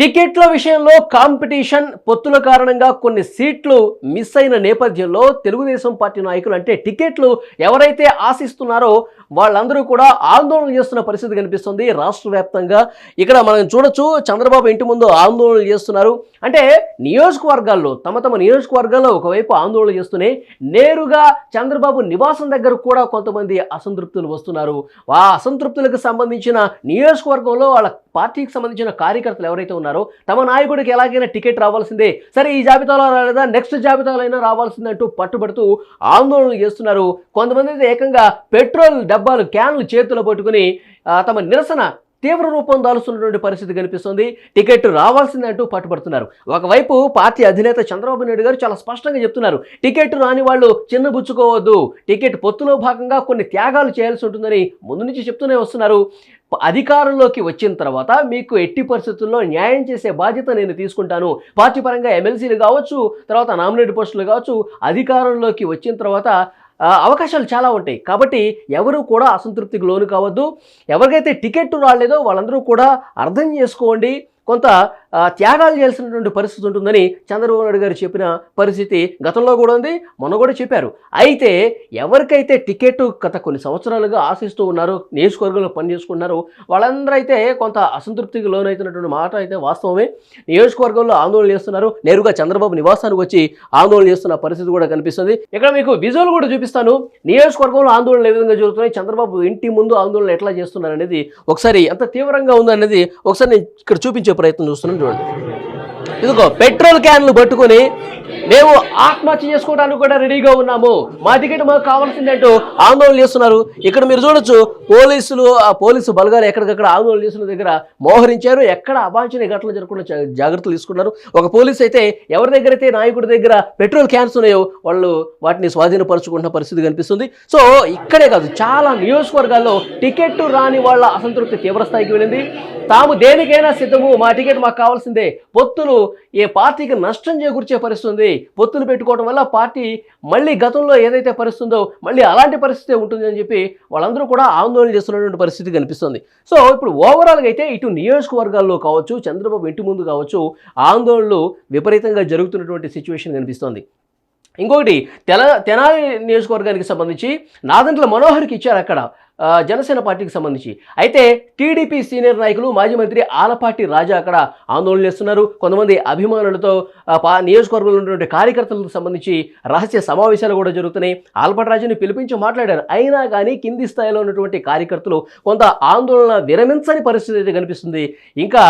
టికెట్ల విషయంలో కాంపిటీషన్ పొత్తుల కారణంగా కొన్ని సీట్లు మిస్ అయిన నేపథ్యంలో తెలుగుదేశం పార్టీ నాయకులు అంటే టికెట్లు ఎవరైతే ఆశిస్తున్నారో వాళ్ళందరూ కూడా ఆందోళన చేస్తున్న పరిస్థితి కనిపిస్తుంది. రాష్ట్ర వ్యాప్తంగా ఇక్కడ మనం చూడొచ్చు చంద్రబాబు ఇంటి ముందు ఆందోళన చేస్తున్నారు. అంటే నియోజకవర్గాల్లో తమ తమ నియోజకవర్గాల్లో ఒకవైపు ఆందోళన చేస్తూనే నేరుగా చంద్రబాబు నివాసం దగ్గర కూడా కొంతమంది అసంతృప్తులు వస్తున్నారు. ఆ అసంతృప్తులకు సంబంధించిన నియోజకవర్గంలో వాళ్ళ పార్టీకి సంబంధించిన కార్యకర్తలు ఎవరైతే ఉన్నారో తమ నాయకుడికి ఎలాగైనా టికెట్ రావాల్సిందే. సరే ఈ జాబితాలో రాలేదా నెక్స్ట్ జాబితాలో అయినా రావాల్సిందంటూ పట్టుబడుతూ ఆందోళన చేస్తున్నారు. కొంతమంది అయితే ఏకంగా పెట్రోల్ డబ్బాలు క్యాన్లు చేతిలో పట్టుకుని తమ నిరసన తీవ్ర రూపం దాలుస్తున్నటువంటి పరిస్థితి కనిపిస్తుంది. టికెట్ రావాల్సిందంటూ పట్టుబడుతున్నారు ఒకవైపు పార్టీ అధినేత చంద్రబాబు నాయుడు గారు చాలా స్పష్టంగా చెప్తున్నారు. టికెట్ రాని వాళ్ళు చిన్నబుచ్చుకోవద్దు. టికెట్ పొత్తులో భాగంగా కొన్ని త్యాగాలు చేయాల్సి ఉంటుందని ముందు నుంచి చెప్తూనే వస్తున్నారు. అధికారంలోకి వచ్చిన తర్వాత మీకు ఎట్టి పరిస్థితుల్లో న్యాయం చేసే బాధ్యత నేను తీసుకుంటాను. పార్టీ పరంగా ఎమ్మెల్సీలు కావచ్చు తర్వాత నామినేట్ పోస్టులు కావచ్చు అధికారంలోకి వచ్చిన తర్వాత అవకాశాలు చాలా ఉంటాయి. కాబట్టి ఎవరు కూడా అసంతృప్తికి లోను కావద్దు. ఎవరికైతే టికెట్ రాలేదో వాళ్ళందరూ కూడా అర్థం చేసుకోండి. కొంత త్యాగాలు చేయాల్సినటువంటి పరిస్థితి ఉంటుందని చంద్రబాబు నాయుడు గారు చెప్పిన పరిస్థితి గతంలో కూడా ఉంది మొన్న కూడా చెప్పారు. అయితే ఎవరికైతే టికెట్ గత కొన్ని సంవత్సరాలుగా ఆశిస్తూ ఉన్నారో నియోజకవర్గంలో పనిచేసుకున్నారో వాళ్ళందరూ అయితే కొంత అసంతృప్తికి లోనైతున్నటువంటి మాట అయితే వాస్తవమే. నియోజకవర్గంలో ఆందోళన చేస్తున్నారు. నేరుగా చంద్రబాబు నివాసానికి వచ్చి ఆందోళన చేస్తున్న పరిస్థితి కూడా కనిపిస్తుంది. ఇక్కడ మీకు విజువల్ కూడా చూపిస్తాను. నియోజకవర్గంలో ఆందోళనలు ఏ విధంగా జరుగుతున్నాయి? చంద్రబాబు ఇంటి ముందు ఆందోళన ఎట్లా చేస్తున్నారు అనేది ఒకసారి ఎంత తీవ్రంగా ఉందనేది ఒకసారి నేను ఇక్కడ చూపించే ప్రయత్నం చూస్తున్నాను. చూడండి ఇదిగో పెట్రోల్ క్యాన్లు పట్టుకొని మేము ఆత్మహత్య చేసుకోవడానికి కూడా రెడీగా ఉన్నాము. మా టికెట్ మాకు కావాల్సిందంటూ ఆందోళన చేస్తున్నారు. ఇక్కడ మీరు చూడొచ్చు పోలీసులు ఆ పోలీసు బలగాలు ఎక్కడికక్కడ ఆందోళన చేస్తున్న దగ్గర మోహరించారు. ఎక్కడ అవాంఛనీయ ఘటనలు జరగకుండా జా- జాగ్రత్తలు తీసుకున్నారు. ఒక పోలీస్ అయితే ఎవరి దగ్గర అయితే నాయకుడి దగ్గర పెట్రోల్ క్యాన్స్ ఉన్నాయో వాళ్ళు వాటిని స్వాధీనపరచుకుంటున్న పరిస్థితి కనిపిస్తుంది. సో ఇక్కడే కాదు చాలా నియోజకవర్గాల్లో టికెట్ రాని వాళ్ళ అసంతృప్తి తీవ్రస్థాయికి వెళ్ళింది. తాము దేనికైనా సిద్ధము మా టికెట్ మాకు కావాల్సిందే. పొత్తులు ఏ పార్టీకి నష్టం చేకూర్చే పరిస్థితి పొత్తులు పెట్టుకోవడం వల్ల పార్టీ మళ్ళీ గతంలో ఏదైతే పరిస్థితి ఉందో మళ్ళీ అలాంటి పరిస్థితి ఉంటుంది అని చెప్పి వాళ్ళందరూ కూడా ఆందోళన చేస్తున్నటువంటి పరిస్థితి కనిపిస్తుంది. సో ఇప్పుడు ఓవరాల్గా అయితే ఇటు నియోజకవర్గాల్లో కావచ్చు చంద్రబాబు ఇంటి ముందు కావచ్చు ఆందోళనలు విపరీతంగా జరుగుతున్నటువంటి సిచ్యువేషన్ కనిపిస్తోంది. ఇంకొకటి తెల తెనాలి నియోజకవర్గానికి సంబంధించి నాదంట్ల మనోహర్కి ఇచ్చారు అక్కడ. జనసేన పార్టీకి సంబంధించి. అయితే టీడీపీ సీనియర్ నాయకులు మాజీ మంత్రి ఆలపాటి రాజా అక్కడ ఆందోళన చేస్తున్నారు. కొంతమంది అభిమానులతో పా నియోజకవర్గంలో ఉన్నటువంటి కార్యకర్తలకు సంబంధించి రహస్య సమావేశాలు కూడా జరుగుతున్నాయి. ఆలపాటి రాజుని పిలిపించి మాట్లాడారు. అయినా కానీ కింది స్థాయిలో ఉన్నటువంటి కార్యకర్తలు కొంత ఆందోళన విరమించని పరిస్థితి అయితే కనిపిస్తుంది. ఇంకా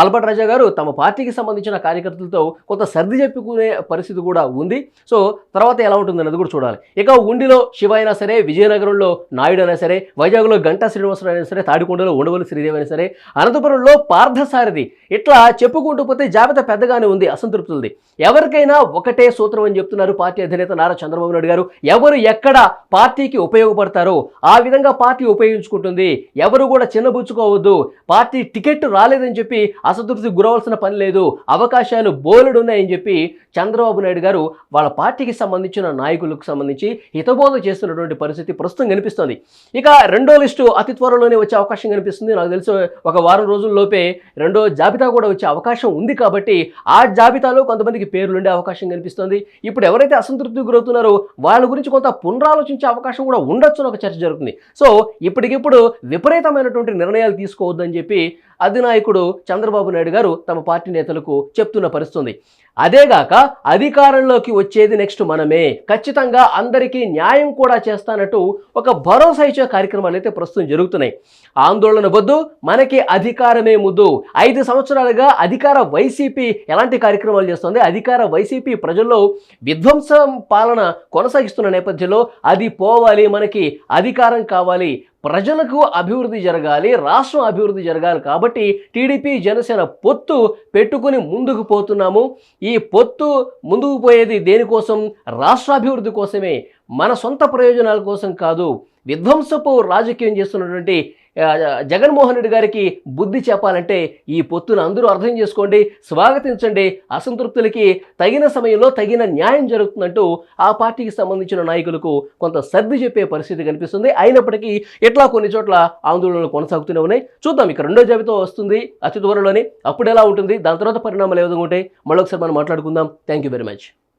ఆలపాటి రాజా గారు తమ పార్టీకి సంబంధించిన కార్యకర్తలతో కొంత సర్ది చెప్పుకునే పరిస్థితి కూడా ఉంది. సో తర్వాత ఎలా ఉంటుంది అన్నది కూడా చూడాలి. ఇక ఉండిలో శివ అయినా సరే విజయనగరంలో నాయుడు అయినా సరే వైజాగ్లో గంటా శ్రీనివాసరావు అయినా సరే తాడికొండలో ఉండవల్లి శ్రీదేవి అయినా సరే అనంతపురంలో పార్థసారథి. ఇట్లా చెప్పుకుంటూ పోతే జాబితా పెద్దగానే ఉంది అసంతృప్తులది. ఎవరికైనా ఒకటే సూత్రం అని చెప్తున్నారు పార్టీ అధినేత నారా చంద్రబాబు నాయుడు గారు. ఎవరు ఎక్కడ పార్టీకి ఉపయోగపడతారో ఆ విధంగా పార్టీ ఉపయోగించుకుంటుంది. ఎవరు కూడా చిన్నబుచ్చుకోవద్దు. పార్టీ టికెట్ రాలేదని చెప్పి అసంతృప్తికి గురవలసిన పని లేదు. అవకాశాలు బోలెడు ఉన్నాయని చెప్పి చంద్రబాబు నాయుడు గారు వాళ్ళ పార్టీకి సంబంధించిన నాయకులకు సంబంధించి హితబోధ చేస్తున్నటువంటి పరిస్థితి ప్రస్తుతం కనిపిస్తోంది. ఇక రెండో లిస్టు అతి త్వరలోనే వచ్చే అవకాశం కనిపిస్తుంది. నాకు తెలిసి ఒక వారం రోజుల్లోపే రెండో జాబితా కూడా వచ్చే అవకాశం ఉంది కాబట్టి ఆ జాబితాలో కొంతమందికి పేర్లు ఉండే అవకాశం కనిపిస్తుంది. ఇప్పుడు ఎవరైతే అసంతృప్తి గురవుతున్నారో వాళ్ళ గురించి కొంత పునరాలోచించే అవకాశం కూడా ఉండొచ్చు ఒక చర్చ జరుగుతుంది. సో ఇప్పటికిప్పుడు విపరీతమైనటువంటి నిర్ణయాలు తీసుకోవద్దని చెప్పి అధినాయకుడు చంద్రబాబు నాయుడు గారు తమ పార్టీ నేతలకు చెప్తున్న పరిస్థితుంది అదేగాక అధికారంలోకి వచ్చేది నెక్స్ట్ మనమే. ఖచ్చితంగా అందరికీ న్యాయం కూడా చేస్తానట్టు ఒక భరోసా ఇచ్చే కార్యక్రమాలు అయితే ప్రస్తుతం జరుగుతున్నాయి. ఆందోళన వద్దు మనకి అధికారమే ముద్దు. ఐదు సంవత్సరాలుగా అధికార వైసీపీ ఎలాంటి కార్యక్రమాలు చేస్తుంది? అధికార వైసీపీ ప్రజల్లో విధ్వంసం పాలన కొనసాగిస్తున్న నేపథ్యంలో అది పోవాలి మనకి అధికారం కావాలి. ప్రజలకు అభివృద్ధి జరగాలి రాష్ట్రం అభివృద్ధి జరగాలి కాబట్టి టీడీపీ జనసేన పొత్తు పెట్టుకుని ముందుకు పోతున్నాము. ఈ పొత్తు ముందుకు పోయేది దేనికోసం? రాష్ట్రాభివృద్ధి కోసమే. మన సొంత ప్రయోజనాల కోసం కాదు. విధ్వంసపు రాజకీయం చేస్తున్నటువంటి జగన్మోహన్ రెడ్డి గారికి బుద్ధి చెప్పాలంటే ఈ పొత్తును అందరూ అర్థం చేసుకోండి స్వాగతించండి. అసంతృప్తులకి తగిన సమయంలో తగిన న్యాయం జరుగుతుందంటూ ఆ పార్టీకి సంబంధించిన నాయకులకు కొంత సర్ది చెప్పే పరిస్థితి కనిపిస్తుంది. అయినప్పటికీ ఇట్లా కొన్ని చోట్ల ఆందోళనలు కొనసాగుతూనే ఉన్నాయి. చూద్దాం ఇక రెండో జాబితా వస్తుంది అతి త్వరలోనే. అప్పుడు ఎలా ఉంటుంది? దాని తర్వాత పరిణామాలు ఏ విధంగా ఉంటాయి? మళ్ళొకసారి మనం మాట్లాడుకుందాం. Thank you very much